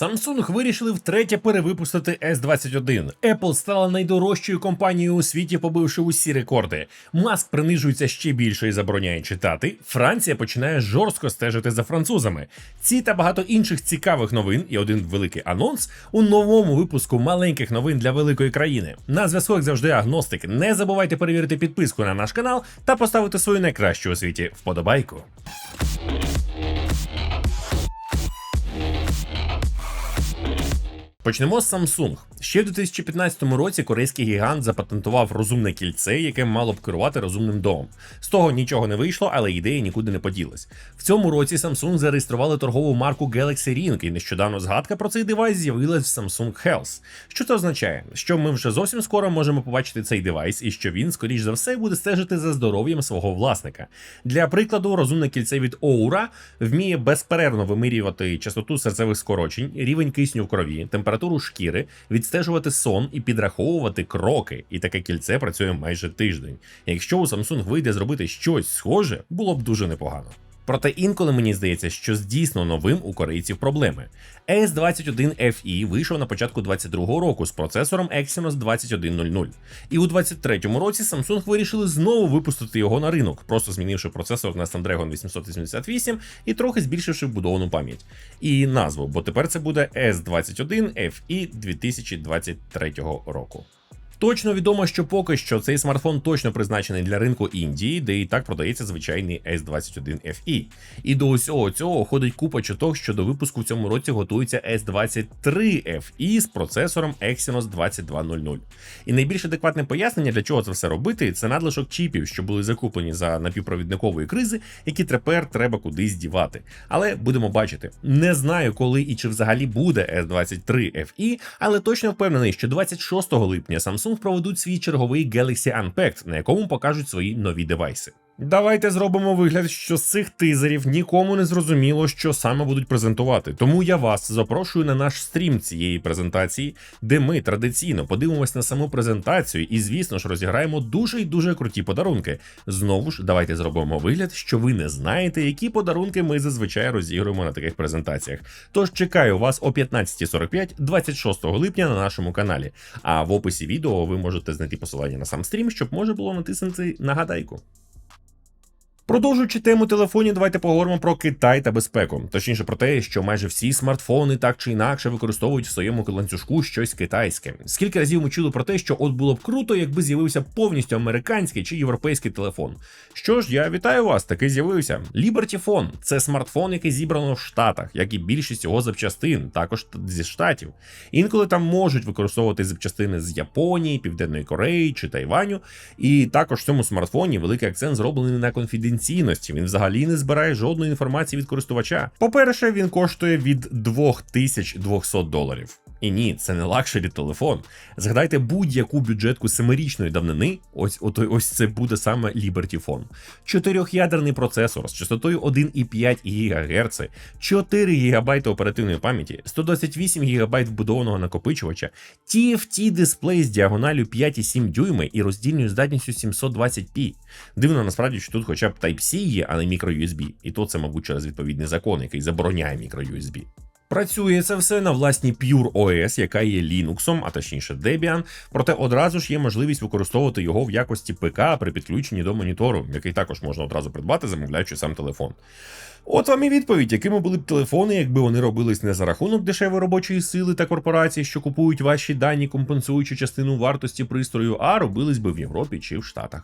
Samsung вирішили втретє перевипустити S21. Apple стала найдорожчою компанією у світі, побивши усі рекорди. Маск принижується ще більше і забороняє читати. Франція починає жорстко стежити за французами. Ці та багато інших цікавих новин і один великий анонс у новому випуску маленьких новин для великої країни. На зв'язку, як завжди, агностик. Не забувайте перевірити підписку на наш канал та поставити свою найкращу у світі вподобайку. Почнемо з Samsung. Ще в 2015 році корейський гігант запатентував розумне кільце, яке мало б керувати розумним домом. З того нічого не вийшло, але ідея нікуди не поділась. В цьому році Samsung зареєстрували торгову марку Galaxy Ring, і нещодавно згадка про цей девайс з'явилась в Samsung Health. Що це означає? Що ми вже зовсім скоро можемо побачити цей девайс, і що він, скоріш за все, буде стежити за здоров'ям свого власника. Для прикладу, розумне кільце від Oura вміє безперервно вимірювати частоту серцевих скорочень, рівень кисню в крові, температуру шкіри, відстежувати сон і підраховувати кроки. І таке кільце працює майже тиждень. Якщо у Samsung вийде зробити щось схоже, було б дуже непогано. Проте інколи мені здається, що з дійсно новим у корейців проблеми. S21 FE вийшов на початку 22-го року з процесором Exynos 2100. І у 23-му році Samsung вирішили знову випустити його на ринок, просто змінивши процесор на Snapdragon 888 і трохи збільшивши вбудовану пам'ять. І назву, бо тепер це буде S21 FE 2023 року. Точно відомо, що поки що цей смартфон точно призначений для ринку Індії, де і так продається звичайний S21 FE. І до усього цього ходить купа чуток, що до випуску в цьому році готується S23 FE з процесором Exynos 2200. І найбільш адекватне пояснення, для чого це все робити, це надлишок чіпів, що були закуплені за напівпровідникової кризи, які тепер треба кудись дівати. Але будемо бачити. Не знаю, коли і чи взагалі буде S23 FE, але точно впевнений, що 26 липня Samsung Samsung проведуть свій черговий Galaxy Unpacked, на якому покажуть свої нові девайси. Давайте зробимо вигляд, що з цих тизерів нікому не зрозуміло, що саме будуть презентувати. Тому я вас запрошую на наш стрім цієї презентації, де ми традиційно подивимось на саму презентацію і, звісно ж, розіграємо дуже й дуже круті подарунки. Знову ж, давайте зробимо вигляд, що ви не знаєте, які подарунки ми зазвичай розігруємо на таких презентаціях. Тож чекаю вас о 15.45 26 липня на нашому каналі. А в описі відео ви можете знайти посилання на сам стрім, щоб може було натиснути нагадайку. Продовжуючи тему телефонів, давайте поговоримо про Китай та безпеку. Точніше про те, що майже всі смартфони так чи інакше використовують в своєму ланцюжку щось китайське. Скільки разів ми чули про те, що от було б круто, якби з'явився повністю американський чи європейський телефон. Що ж, я вітаю вас, таки з'явився. Liberty Phone – це смартфон, який зібрано в Штатах, як і більшість його запчастин, також зі штатів. Інколи там можуть використовувати запчастини з Японії, Південної Кореї чи Тайваню. І також в цьому смартфоні великий акцент зроблений на конфіденційність конфіденційності. Він взагалі не збирає жодної інформації від користувача. По-перше, він коштує від 2200 доларів. І ні, це не лакшері телефон. Згадайте будь-яку бюджетку семирічної давнини. Ось ось, ось це буде саме Liberty Phone. Чотирьохядерний процесор з частотою 1,5 ГГц, 4 ГБ оперативної пам'яті, 128 ГБ вбудованого накопичувача, TFT дисплей з діагоналю 5,7 дюйми і роздільною здатністю 720p. Дивно насправді, що тут хоча б Type-C є, а не microUSB. І то це, мабуть, через відповідний закон, який забороняє microUSB. Працює це все на власній Pure OS, яка є Linux, а точніше Debian, проте одразу ж є можливість використовувати його в якості ПК при підключенні до монітору, який також можна одразу придбати, замовляючи сам телефон. От вам і відповідь, якими були б телефони, якби вони робились не за рахунок дешевої робочої сили та корпорацій, що купують ваші дані, компенсуючи частину вартості пристрою, а робились би в Європі чи в Штатах.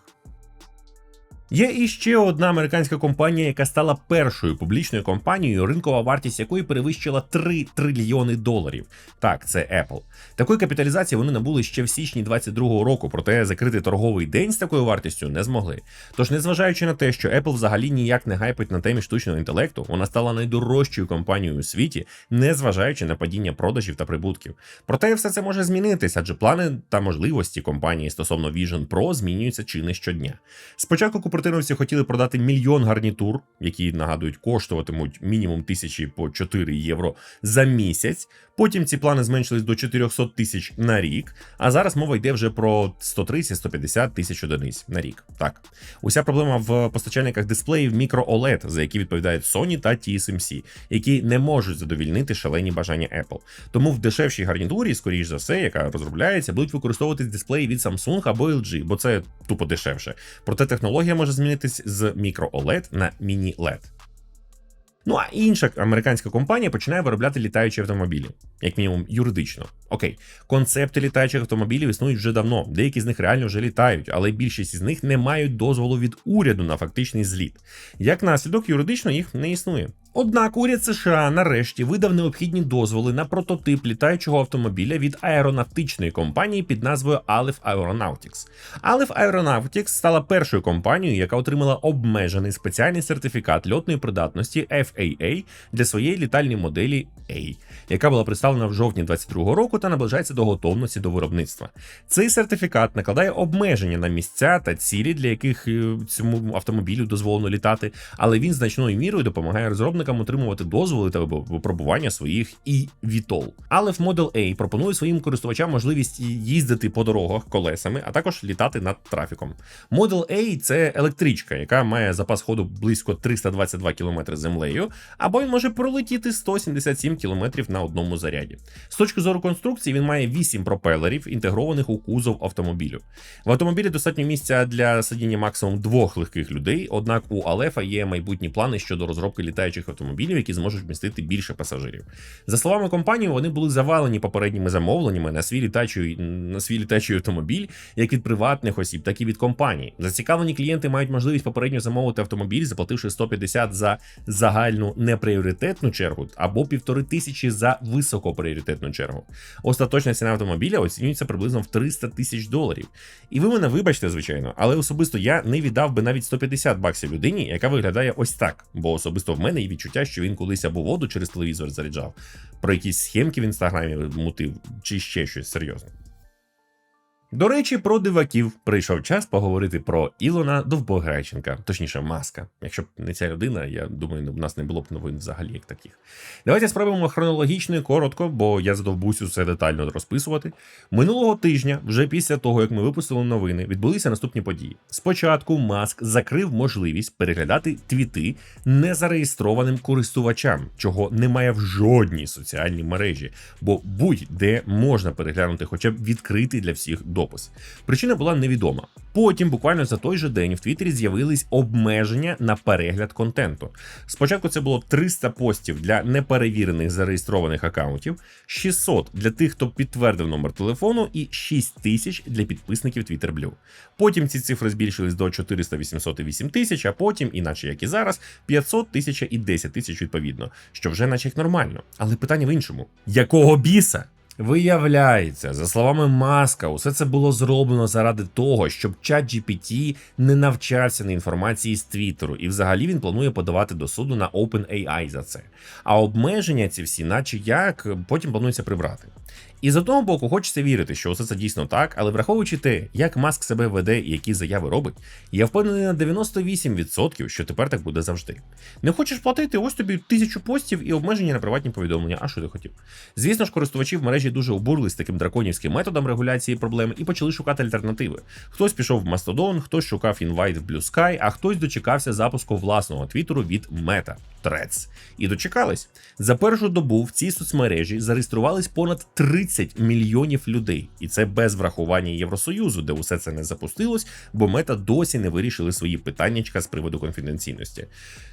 Є іще одна американська компанія, яка стала першою публічною компанією, ринкова вартість якої перевищила 3 трильйони доларів. Так, це Apple. Такої капіталізації вони набули ще в січні 22-го року, проте закрити торговий день з такою вартістю не змогли. Тож, незважаючи на те, що Apple взагалі ніяк не гайпить на темі штучного інтелекту, вона стала найдорожчою компанією у світі, незважаючи на падіння продажів та прибутків. Проте все це може змінитися, адже плани та можливості компанії стосовно Vision Pro змінюються чи не щодня. Спочатку кюпертиновці хотіли продати мільйон гарнітур, які нагадують, коштуватимуть мінімум тисячі по 4 євро за місяць. Потім ці плани зменшились до 400 тисяч на рік. А зараз мова йде вже про 130-150 тисяч одиниць на рік. Так, уся проблема в постачальниках дисплеїв мікро OLED, за які відповідають Sony та TSMC, які не можуть задовільнити шалені бажання Apple. Тому в дешевшій гарнітурі, скоріш за все, яка розробляється, будуть використовуватись дисплеї від Samsung або LG, бо це тупо дешевше. Проте технологія може змінитись з мікро OLED на міні LED. Ну а інша американська компанія починає виробляти літаючі автомобілі, як мінімум юридично. Окей, концепти літаючих автомобілів існують вже давно. Деякі з них реально вже літають, але більшість із них не мають дозволу від уряду на фактичний зліт. Як наслідок, юридично їх не існує. Однак уряд США нарешті видав необхідні дозволи на прототип літаючого автомобіля від аеронавтичної компанії під назвою Aleph Aeronautics. Aleph Aeronautics стала першою компанією, яка отримала обмежений спеціальний сертифікат льотної придатності FAA для своєї літальної моделі A, яка була представлена в жовтні 2022 року та наближається до готовності до виробництва. Цей сертифікат накладає обмеження на місця та цілі, для яких е, цьому автомобілю дозволено літати, але він значною мірою допомагає розробникам отримувати дозволи та випробування своїх і вітол. Але в Model A пропонує своїм користувачам можливість їздити по дорогах колесами, а також літати над трафіком. Model A це електричка, яка має запас ходу близько 322 км землею, або він може пролетіти 177 км на одному заряді. З точки зору конструкції він має 8 пропелерів, інтегрованих у кузов автомобілю. В автомобілі достатньо місця для сидіння максимум двох легких людей, однак у Алефа є майбутні плани щодо розробки літаючих автомобілів, які зможуть вмістити більше пасажирів. За словами компанії, вони були завалені попередніми замовленнями на свій літачий, на свій літачий автомобіль, як від приватних осіб, так і від компаній. Зацікавлені клієнти мають можливість попередньо замовити автомобіль, заплативши 150 за загальну непріоритетну чергу або півтори тисячі за високопріоритетну чергу. Остаточна ціна автомобіля оцінюється приблизно в 300 тисяч доларів. І ви мене вибачте, звичайно, але особисто я не віддав би навіть 150 баксів людині, яка виглядає ось так. Бо особисто в мене є відчуття, що він колись або воду через телевізор заряджав, про якісь схемки в інстаграмі мутив, чи ще щось серйозне. До речі, про диваків прийшов час поговорити про Ілона Довбогайченка, точніше, маска. Якщо б не ця людина, я думаю, у нас не було б новин взагалі як таких. Давайте спробуємо хронологічно і коротко, бо я задовбусь усе детально розписувати. Минулого тижня, вже після того як ми випустили новини, відбулися наступні події. Спочатку Маск закрив можливість переглядати твіти незареєстрованим користувачам, чого немає в жодній соціальній мережі, бо будь-де можна переглянути, хоча б відкритий для всіх до допис. Причина була невідома. Потім, буквально за той же день, в Твіттері з'явились обмеження на перегляд контенту. Спочатку це було 300 постів для неперевірених зареєстрованих акаунтів, 600 для тих, хто підтвердив номер телефону, і 6 тисяч для підписників Twitter Blue. Потім ці цифри збільшились до 400, 800 і 8 тисяч, а потім, іначе як і зараз, 500 тисяч і 10 тисяч відповідно, що вже наче як нормально. Але питання в іншому: якого біса? Виявляється, за словами Маска, усе це було зроблено заради того, щоб чат GPT не навчався на інформації з Твіттеру, і взагалі він планує подавати до суду на OpenAI за це. А обмеження ці всі, наче як, потім планується прибрати. І з одного боку, хочеться вірити, що усе це дійсно так, але враховуючи те, як Маск себе веде і які заяви робить, я впевнений на 98%, що тепер так буде завжди. Не хочеш платити, ось тобі тисячу постів і обмеження на приватні повідомлення. А що ти хотів? Звісно ж, користувачі в мережі дуже обурились таким драконівським методом регуляції проблеми і почали шукати альтернативи. Хтось пішов в Mastodon, хтось шукав інвайт в Blue Sky, а хтось дочекався запуску власного твіттеру від Meta. Threads. І дочекались. За першу добу в цій соцмережі зареєструвались понад 30 мільйонів людей, і це без врахування Євросоюзу, де усе це не запустилось, бо мета досі не вирішили свої питаннячка з приводу конфіденційності.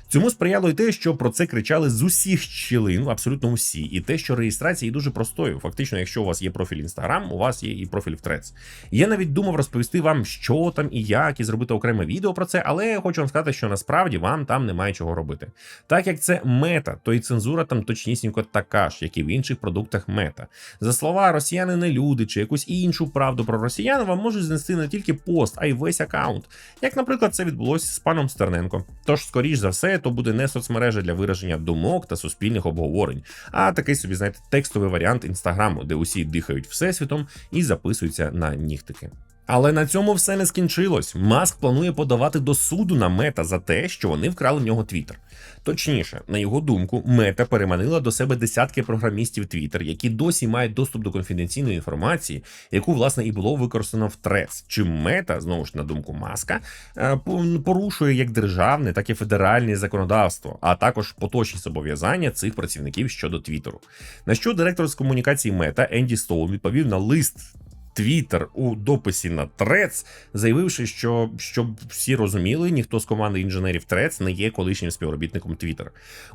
Цьому сприяло й те, що про це кричали з усіх щілин, абсолютно усі, і те, що реєстрація є дуже простою. Фактично, якщо у вас є профіль Instagram, у вас є і профіль в Threads. Я навіть думав розповісти вам, що там і як, і зробити окреме відео про це, але я хочу вам сказати, що насправді вам там немає чого робити. Так як це мета, то і цензура там точнісінько така ж, як і в інших продуктах мета. За слова росіяни не люди чи якусь іншу правду про росіян вам можуть знести не тільки пост, а й весь аккаунт. Як, наприклад, це відбулося з паном Стерненко. Тож, скоріш за все то буде не соцмережа для вираження думок та суспільних обговорень, а такий собі, знаєте, текстовий варіант інстаграму, де усі дихають всесвітом і записуються на нігтики. Але на цьому все не скінчилось. Маск планує подавати до суду на мета за те, що вони вкрали в нього Твіттер. Точніше, на його думку, мета переманила до себе десятки програмістів Twitter, які досі мають доступ до конфіденційної інформації, яку власне і було використано в Threads. Чим мета, знову ж на думку Маска, е, порушує як державне, так і федеральне законодавство, а також поточні зобов'язання цих працівників щодо Твіттеру. На що директор з комунікації Мета Енді Стоун відповів на лист. Твіттер у дописі на Трец, заявивши, що щоб всі розуміли, ніхто з команди інженерів Трец не є колишнім співробітником Twitter.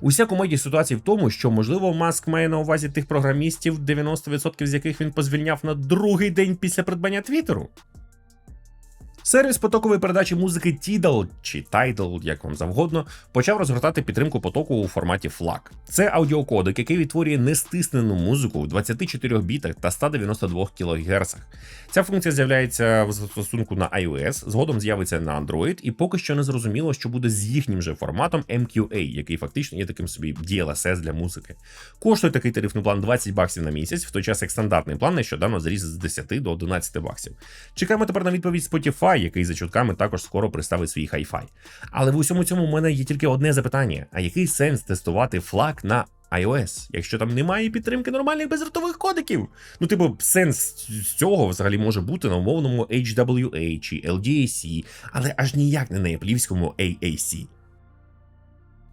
Уся комедія ситуації в тому, що можливо Маск має на увазі тих програмістів, 90% з яких він позвільняв на другий день після придбання Твіттеру. Сервіс потокової передачі музики Tidal, чи Tidal, як вам завгодно, почав розгортати підтримку потоку у форматі FLAC. Це аудіокодек, який відтворює нестиснену музику в 24 бітах та 192 кГц. Ця функція з'являється в застосунку на iOS, згодом з'явиться на Android, і поки що не зрозуміло, що буде з їхнім же форматом MQA, який фактично є таким собі DLSS для музики. Коштує такий тарифний план 20 баксів на місяць, в той час як стандартний план нещодавно зріс з 10 до 11 баксів. Чекаємо тепер на відповідь Spotify, який за чутками також скоро представить свій Hi-Fi. Але в усьому цьому в мене є тільки одне запитання: а який сенс тестувати флаг на iOS, якщо там немає підтримки нормальних безротових кодиків? Ну, типу, сенс цього взагалі може бути на умовному HWA чи LDAC, але аж ніяк не на яплівському AAC.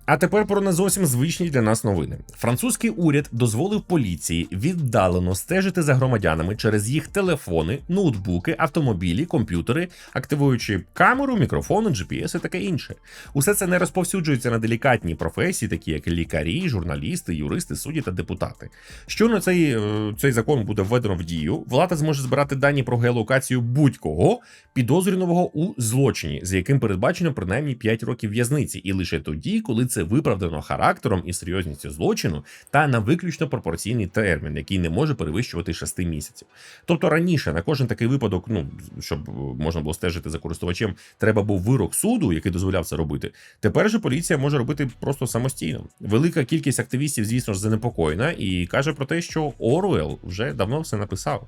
А тепер про не зовсім звичні для нас новини. Французький уряд дозволив поліції віддалено стежити за громадянами через їх телефони, ноутбуки, автомобілі, комп'ютери, активуючи камеру, мікрофони, GPS і таке інше. Усе це не розповсюджується на делікатні професії, такі як лікарі, журналісти, юристи, судді та депутати. Щойно цей, е, цей закон буде введено в дію, влада зможе збирати дані про геолокацію будь-кого підозрюваного у злочині, з яким передбачено принаймні 5 років в'язниці, і лише тоді, коли це виправдано характером і серйозністю злочину, та на виключно пропорційний термін, який не може перевищувати 6 місяців. Тобто раніше на кожен такий випадок, ну щоб можна було стежити за користувачем, треба був вирок суду, який дозволяв це робити. Тепер же поліція може робити просто самостійно. Велика кількість активістів, звісно ж, занепокоєна і каже про те, що Оруел вже давно все написав.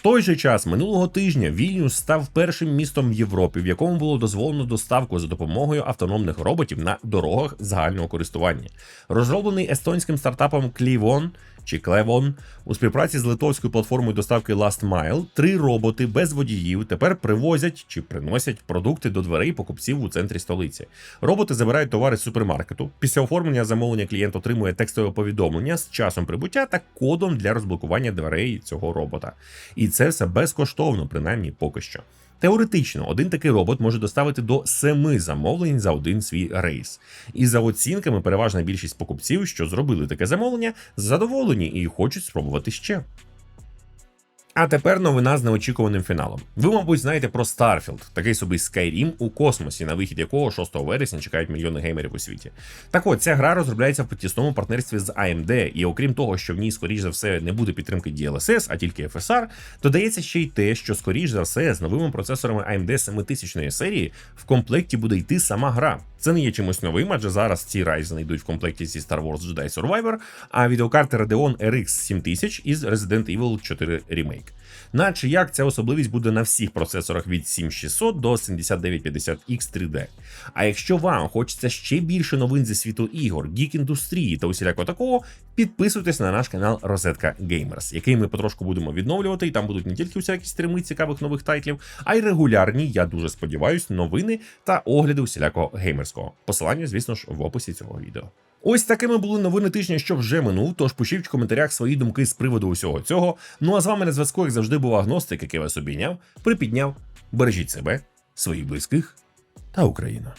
В той же час минулого тижня Вільнюс став першим містом в Європі, в якому було дозволено доставку за допомогою автономних роботів на дорогах загального користування. Розроблений естонським стартапом Клівон чи Клевон у співпраці з литовською платформою доставки Last Mile, три роботи без водіїв тепер привозять чи приносять продукти до дверей покупців у центрі столиці. Роботи забирають товари з супермаркету. Після оформлення замовлення клієнт отримує текстове повідомлення з часом прибуття та кодом для розблокування дверей цього робота. І це все безкоштовно, принаймні поки що. Теоретично, один такий робот може доставити до семи замовлень за один свій рейс. І за оцінками, переважна більшість покупців, що зробили таке замовлення, задоволені і хочуть спробувати ще. А тепер новина з неочікуваним фіналом. Ви, мабуть, знаєте про Starfield, такий собі Skyrim у космосі, на вихід якого 6 вересня чекають мільйони геймерів у світі. Так от, ця гра розробляється в тісному партнерстві з AMD, і окрім того, що в ній, скоріш за все, не буде підтримки DLSS, а тільки FSR, додається ще й те, що скоріш за все з новими процесорами AMD 7000 серії в комплекті буде йти сама гра. Це не є чимось новим, адже зараз ці Ryzen йдуть в комплекті зі Star Wars Jedi Survivor, а відеокарти Radeon RX 7000 із Resident Evil 4 Remake. Наче як ця особливість буде на всіх процесорах від 7600 до 7950X 3D. А якщо вам хочеться ще більше новин зі світу ігор, гік індустрії та усіляко такого, підписуйтесь на наш канал Розетка Gamers, який ми потрошку будемо відновлювати, і там будуть не тільки всякі стріми цікавих нових тайтлів, а й регулярні, я дуже сподіваюсь, новини та огляди усілякого геймерського. Посилання, звісно ж, в описі цього відео. Ось такими були новини тижня, що вже минув. Тож пишіть в коментарях свої думки з приводу усього цього. Ну а з вами на зв'язку, як завжди, був агностик, який вас обійняв, припідняв. Бережіть себе, своїх близьких та Україну.